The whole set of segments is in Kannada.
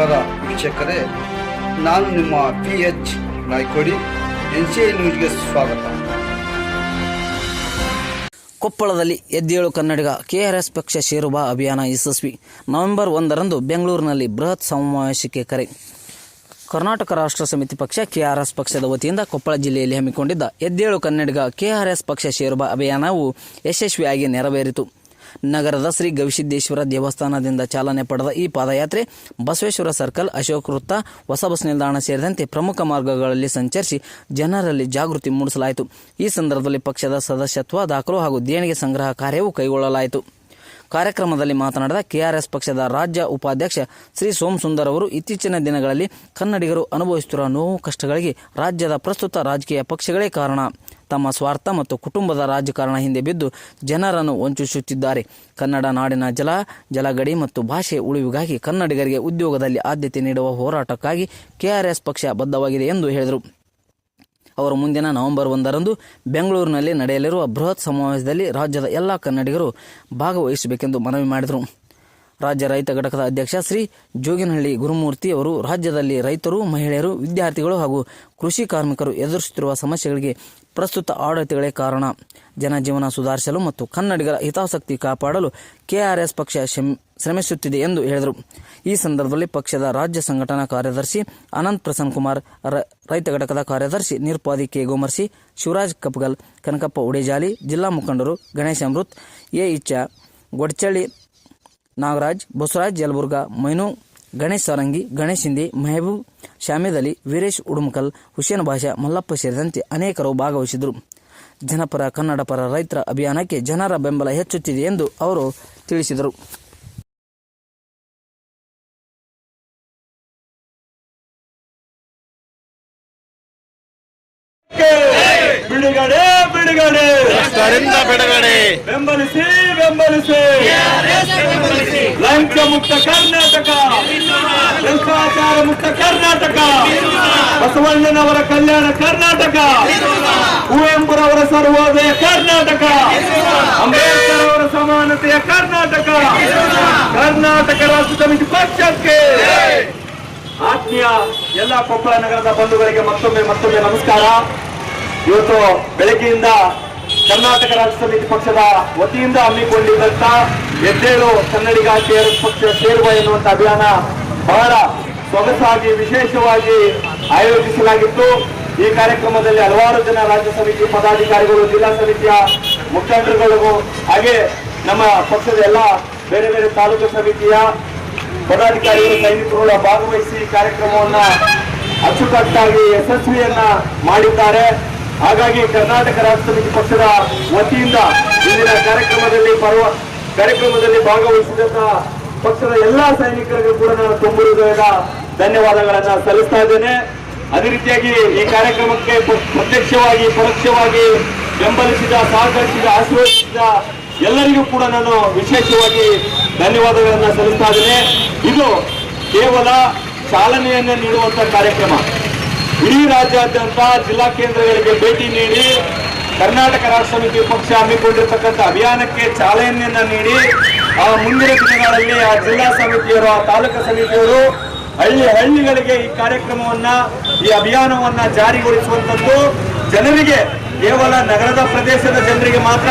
ನಮಸ್ಕಾರ ವೀಕ್ಷಕರೇ, ನಾನು ನಿಮ್ಮ P H Naykodi N C I ನ್ಯೂಸ್ಗೆ ಸ್ವಾಗತ. ಕೊಪ್ಪಳದಲ್ಲಿ ಎದ್ದೇಳು ಕನ್ನಡಿಗ ಕೆಆರ್ಎಸ್ ಪಕ್ಷ ಶೇರುಬಾ ಅಭಿಯಾನ ಯಶಸ್ವಿ. ನವೆಂಬರ್ ಒಂದರಂದು ಬೆಂಗಳೂರಿನಲ್ಲಿ ಬೃಹತ್ ಸಮಾವೇಶಕ್ಕೆ ಕರೆ. ಕರ್ನಾಟಕ ರಾಷ್ಟ್ರ ಸಮಿತಿ ಪಕ್ಷ ಕೆಆರ್ಎಸ್ ಪಕ್ಷದ ವತಿಯಿಂದ ಕೊಪ್ಪಳ ಜಿಲ್ಲೆಯಲ್ಲಿ ಹಮ್ಮಿಕೊಂಡಿದ್ದ ಎದ್ದೇಳು ಕನ್ನಡಿಗ ಕೆಆರ್ಎಸ್ ಪಕ್ಷ ಶೇರುಬಾ ಅಭಿಯಾನವು ಯಶಸ್ವಿಯಾಗಿ ನೆರವೇರಿತು. ನಗರದ ಶ್ರೀ ಗವಿಸಿದ್ದೇಶ್ವರ ದೇವಸ್ಥಾನದಿಂದ ಚಾಲನೆ ಪಡೆದ ಈ ಪಾದಯಾತ್ರೆ ಬಸವೇಶ್ವರ ಸರ್ಕಲ್, ಅಶೋಕ್ ವೃತ್ತ, ಹೊಸ ಬಸ್ ನಿಲ್ದಾಣ ಸೇರಿದಂತೆ ಪ್ರಮುಖ ಮಾರ್ಗಗಳಲ್ಲಿ ಸಂಚರಿಸಿ ಜನರಲ್ಲಿ ಜಾಗೃತಿ ಮೂಡಿಸಲಾಯಿತು. ಈ ಸಂದರ್ಭದಲ್ಲಿ ಪಕ್ಷದ ಸದಸ್ಯತ್ವ, ದಾಖಲು ಹಾಗೂ ದೇಣಿಗೆ ಸಂಗ್ರಹ ಕಾರ್ಯವೂ ಕೈಗೊಳ್ಳಲಾಯಿತು. ಕಾರ್ಯಕ್ರಮದಲ್ಲಿ ಮಾತನಾಡಿದ ಕೆಆರ್ಎಸ್ ಪಕ್ಷದ ರಾಜ್ಯ ಉಪಾಧ್ಯಕ್ಷ ಶ್ರೀ ಸೋಮ್ ಸುಂದರ್ ಅವರು, ಇತ್ತೀಚಿನ ದಿನಗಳಲ್ಲಿ ಕನ್ನಡಿಗರು ಅನುಭವಿಸುತ್ತಿರುವ ನೋವು, ಕಷ್ಟಗಳಿಗೆ ರಾಜ್ಯದ ಪ್ರಸ್ತುತ ರಾಜಕೀಯ ಪಕ್ಷಗಳೇ ಕಾರಣ. ತಮ್ಮ ಸ್ವಾರ್ಥ ಮತ್ತು ಕುಟುಂಬದ ರಾಜಕಾರಣ ಹಿಂದೆ ಬಿದ್ದು ಜನರನ್ನು ವಂಚಿಸುತ್ತಿದ್ದಾರೆ. ಕನ್ನಡ ನಾಡಿನ ಜಲ, ಜಲಗಡಿ ಮತ್ತು ಭಾಷೆ ಉಳಿವಿಗಾಗಿ ಕನ್ನಡಿಗರಿಗೆ ಉದ್ಯೋಗದಲ್ಲಿ ಆದ್ಯತೆ ನೀಡುವ ಹೋರಾಟಕ್ಕಾಗಿ ಕೆಆರ್ಎಸ್ ಪಕ್ಷ ಬದ್ಧವಾಗಿದೆ ಎಂದು ಹೇಳಿದರು. ಅವರು ಮುಂದಿನ ನವೆಂಬರ್ ಒಂದರಂದು ಬೆಂಗಳೂರಿನಲ್ಲಿ ನಡೆಯಲಿರುವ ಬೃಹತ್ ಸಮಾವೇಶದಲ್ಲಿ ರಾಜ್ಯದ ಎಲ್ಲ ಕನ್ನಡಿಗರು ಭಾಗವಹಿಸಬೇಕೆಂದು ಮನವಿ ಮಾಡಿದರು. ರಾಜ್ಯ ರೈತ ಘಟಕದ ಅಧ್ಯಕ್ಷ ಶ್ರೀ ಜೋಗಿನಹಳ್ಳಿ ಗುರುಮೂರ್ತಿ ಅವರು ರಾಜ್ಯದಲ್ಲಿ ರೈತರು, ಮಹಿಳೆಯರು, ವಿದ್ಯಾರ್ಥಿಗಳು ಹಾಗೂ ಕೃಷಿ ಕಾರ್ಮಿಕರು ಎದುರಿಸುತ್ತಿರುವ ಸಮಸ್ಯೆಗಳಿಗೆ ಪ್ರಸ್ತುತ ಆಡಳಿತಗಳೇ ಕಾರಣ. ಜನಜೀವನ ಸುಧಾರಿಸಲು ಮತ್ತು ಕನ್ನಡಿಗರ ಹಿತಾಸಕ್ತಿ ಕಾಪಾಡಲು ಕೆಆರ್ಎಸ್ ಪಕ್ಷ ಶ್ರಮ್- ಶ್ರಮಿಸುತ್ತಿದೆ ಎಂದು ಹೇಳಿದರು. ಈ ಸಂದರ್ಭದಲ್ಲಿ ಪಕ್ಷದ ರಾಜ್ಯ ಸಂಘಟನಾ ಕಾರ್ಯದರ್ಶಿ ಅನಂತ್ ಪ್ರಸನ್ನ ಕುಮಾರ್ ರೈತ ಘಟಕದ ಕಾರ್ಯದರ್ಶಿ ನಿರ್ಪಾದಿ ಕೆ. ಗೋಮರ್ಸಿ ಶಿವರಾಜ್ ಕಪ್ಗಲ್, ಕನಕಪ್ಪ ಉಡೇಜಾಲಿ, ಜಿಲ್ಲಾ ಮುಖಂಡರು ಗಣೇಶ್ ಅಮೃತ್, ಎ. ಇಚ್ಚ ಗೊಡ್ಚಳ್ಳಿ ನಾಗರಾಜ್ ಬಸವರಾಜ್ ಯಲಬುರ್ಗ ಮೈನು ಗಣೇಶ್ ಸಾರಂಗಿ ಗಣೇಶ್ ಹಿಂದಿ ಮೆಹಬೂಬ್ ಶಾಮಿದ್ ಅಲಿ ವೀರೇಶ್ ಉಡುಮಕಲ್ ಹುಸೇನ್ ಭಾಷಾ ಮಲ್ಲಪ್ಪ ಸೇರಿದಂತೆ ಅನೇಕರು ಭಾಗವಹಿಸಿದರು ಜನಪರ ಕನ್ನಡ ಪರ ರೈತರ ಅಭಿಯಾನಕ್ಕೆ ಜನರ ಬೆಂಬಲ ಹೆಚ್ಚುತ್ತಿದೆ ಎಂದು ಅವರು ತಿಳಿಸಿದರು. ಬಿಡುಗಡೆ ಬಿಡುಗಡೆ. ಬೆಂಬಲಿಸಿ ಬೆಂಬಲಿಸಿ. ಲಂಚ ಮುಕ್ತ ಕರ್ನಾಟಕ. ಭ್ರಷ್ಟಾಚಾರ ಮುಕ್ತ ಕರ್ನಾಟಕ. ಬಸವಣ್ಣನವರ ಕಲ್ಯಾಣ ಕರ್ನಾಟಕ. ಕುವೆಂಪುರವರ ಸರ್ವೋದಯ ಕರ್ನಾಟಕ. ಅಂಬೇಡ್ಕರ್ ಅವರ ಸಮಾನತೆಯ ಕರ್ನಾಟಕ. ಕರ್ನಾಟಕ ರಾಜ್ಯ ಸಮಿತಿ ಪಕ್ಷಕ್ಕೆ. ಆತ್ಮೀಯ ಎಲ್ಲ ಕೊಪ್ಪಳ ನಗರದ ಬಂಧುಗಳಿಗೆ ಮತ್ತೊಮ್ಮೆ ಮತ್ತೊಮ್ಮೆ ನಮಸ್ಕಾರ. ಇವತ್ತು ಬೆಳಗ್ಗೆಯಿಂದ ಕರ್ನಾಟಕ ರಾಜ್ಯ ಸಮಿತಿ ಪಕ್ಷದ ವತಿಯಿಂದ ಹಮ್ಮಿಕೊಂಡಿದ್ದಂತ ಎದ್ದೇಳು ಕನ್ನಡಿಗ ಕೆಆರ್ಎಸ್ ಪಕ್ಷ ಸೇರುವ ಎನ್ನುವಂತ ಅಭಿಯಾನ ಬಹಳ ಸೊಗಸಾಗಿ ವಿಶೇಷವಾಗಿ ಆಯೋಜಿಸಲಾಗಿತ್ತು. ಈ ಕಾರ್ಯಕ್ರಮದಲ್ಲಿ ಹಲವಾರು ಜನ ರಾಜ್ಯ ಸಮಿತಿ ಪದಾಧಿಕಾರಿಗಳು, ಜಿಲ್ಲಾ ಸಮಿತಿಯ ಮುಖಂಡರುಗಳು ಹಾಗೆ ನಮ್ಮ ಪಕ್ಷದ ಎಲ್ಲ ಬೇರೆ ಬೇರೆ ತಾಲೂಕು ಸಮಿತಿಯ ಪದಾಧಿಕಾರಿಗಳು ಸೈನಿಕರು ಭಾಗವಹಿಸಿ ಕಾರ್ಯಕ್ರಮವನ್ನ ಅಚ್ಚುಕಟ್ಟಾಗಿ ಯಶಸ್ವಿಯನ್ನ ಮಾಡಿದ್ದಾರೆ. ಹಾಗಾಗಿ ಕರ್ನಾಟಕ ರಾಜ್ಯ ಸಮಿತಿ ಪಕ್ಷದ ವತಿಯಿಂದ ಇಂದಿನ ಕಾರ್ಯಕ್ರಮದಲ್ಲಿ ಪರ್ವ ಕಾರ್ಯಕ್ರಮದಲ್ಲಿ ಭಾಗವಹಿಸಿದಂತಹ ಪಕ್ಷದ ಎಲ್ಲಾ ಸೈನಿಕರಿಗೂ ಕೂಡ ನಾನು ತುಂಬು ಹೃದಯದ ಧನ್ಯವಾದಗಳನ್ನ ಸಲ್ಲಿಸ್ತಾ ಇದ್ದೇನೆ. ಅದೇ ರೀತಿಯಾಗಿ ಈ ಕಾರ್ಯಕ್ರಮಕ್ಕೆ ಪ್ರ- ಪ್ರತ್ಯಕ್ಷವಾಗಿ, ಪರೋಕ್ಷವಾಗಿ ಬೆಂಬಲಿಸಿದ, ಸಹಕರಿಸಿದ, ಆಶೀರ್ವದಿಸಿದ ಎಲ್ಲರಿಗೂ ಕೂಡ ನಾನು ವಿಶೇಷವಾಗಿ ಧನ್ಯವಾದಗಳನ್ನ ಸಲ್ಲಿಸ್ತಾ ಇದ್ದೇನೆ. ಇದು ಕೇವಲ ಚಾಲನೆಯನ್ನು ನೀಡುವಂತ ಕಾರ್ಯಕ್ರಮ. ಇಡೀ ರಾಜ್ಯಾದ್ಯಂತ ಜಿಲ್ಲಾ ಕೇಂದ್ರಗಳಿಗೆ ಭೇಟಿ ನೀಡಿ, ಕರ್ನಾಟಕ ರಾಷ್ಟ್ರ ಸಮಿತಿ ಪಕ್ಷ ಹಮ್ಮಿಕೊಂಡಿರ್ತಕ್ಕಂಥ ಅಭಿಯಾನಕ್ಕೆ ಚಾಲನೆಯನ್ನ ನೀಡಿ, ಆ ಮುಂದಿನ ದಿನಗಳಲ್ಲಿ ಆ ಜಿಲ್ಲಾ ಸಮಿತಿಯವರು, ಆ ತಾಲೂಕು ಸಮಿತಿಯವರು ಹಳ್ಳಿ ಹಳ್ಳಿಗಳಿಗೆ ಈ ಕಾರ್ಯಕ್ರಮವನ್ನ, ಈ ಅಭಿಯಾನವನ್ನ ಜಾರಿಗೊಳಿಸುವಂತದ್ದು ಜನರಿಗೆ ಕೇವಲ ನಗರದ ಪ್ರದೇಶದ ಜನರಿಗೆ ಮಾತ್ರ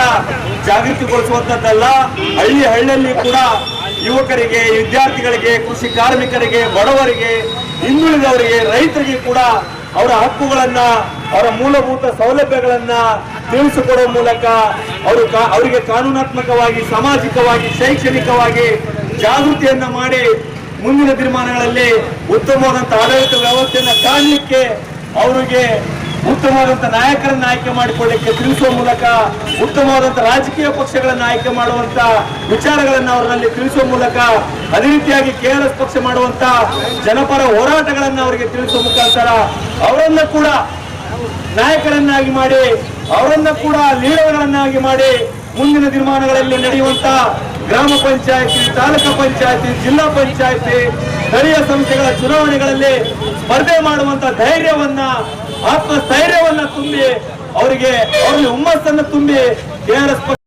ಜಾಗೃತಿಗೊಳಿಸುವಂಥದ್ದಲ್ಲ, ಹಳ್ಳಿ ಹಳ್ಳಿಯಲ್ಲಿ ಕೂಡ ಯುವಕರಿಗೆ, ವಿದ್ಯಾರ್ಥಿಗಳಿಗೆ, ಕೃಷಿ ಕಾರ್ಮಿಕರಿಗೆ, ಬಡವರಿಗೆ, ಹಿಂದುಳಿದವರಿಗೆ, ರೈತರಿಗೆ ಕೂಡ ಅವರ ಹಕ್ಕುಗಳನ್ನ, ಅವರ ಮೂಲಭೂತ ಸೌಲಭ್ಯಗಳನ್ನ ತಿಳಿಸಿಕೊಡುವ ಮೂಲಕ ಅವರು ಅವರಿಗೆ ಕಾನೂನಾತ್ಮಕವಾಗಿ, ಸಾಮಾಜಿಕವಾಗಿ, ಶೈಕ್ಷಣಿಕವಾಗಿ ಜಾಗೃತಿಯನ್ನ ಮಾಡಿ ಮುಂದಿನ ತೀರ್ಮಾನಗಳಲ್ಲಿ ಉತ್ತಮವಾದಂತಹ ಆಡಳಿತ ವ್ಯವಸ್ಥೆಯನ್ನ ಕಾಣಲಿಕ್ಕೆ ಅವರಿಗೆ ಉತ್ತಮವಾದಂತ ನಾಯಕರನ್ನು ಆಯ್ಕೆ ಮಾಡಿಕೊಳ್ಳಿಕ್ಕೆ ತಿಳಿಸುವ ಮೂಲಕ ಉತ್ತಮವಾದಂಥ ರಾಜಕೀಯ ಪಕ್ಷಗಳನ್ನ ಆಯ್ಕೆ ಮಾಡುವಂತ ವಿಚಾರಗಳನ್ನು ಅವರಲ್ಲಿ ತಿಳಿಸುವ ಮೂಲಕ ಅದೇ ರೀತಿಯಾಗಿ ಕೆಆರ್ಎಸ್ ಪಕ್ಷ ಮಾಡುವಂತ ಜನಪರ ಹೋರಾಟಗಳನ್ನು ಅವರಿಗೆ ತಿಳಿಸುವ ಮುಖಾಂತರ ಅವರನ್ನ ಕೂಡ ನಾಯಕರನ್ನಾಗಿ ಮಾಡಿ, ಅವರನ್ನ ಕೂಡ ಲೀಡರ್ಗಳನ್ನಾಗಿ ಮಾಡಿ ಮುಂದಿನ ದಿನಮಾನಗಳಲ್ಲಿ ನಡೆಯುವಂತ ಗ್ರಾಮ ಪಂಚಾಯತಿ, ತಾಲೂಕು ಪಂಚಾಯತಿ, ಜಿಲ್ಲಾ ಪಂಚಾಯತಿ, ಸ್ಥಳೀಯ ಸಂಸ್ಥೆಗಳ ಚುನಾವಣೆಗಳಲ್ಲಿ ಸ್ಪರ್ಧೆ ಮಾಡುವಂತ ಧೈರ್ಯವನ್ನ ಆತ್ಮಸ್ಥೈರ್ಯವನ್ನ ತುಂಬಿ ಅವರಿಗೆ ಅವ್ರಿಗೆ ಹುಮ್ಮಸ್ಸನ್ನು ತುಂಬಿ ಕೆಆರ್ಎಸ್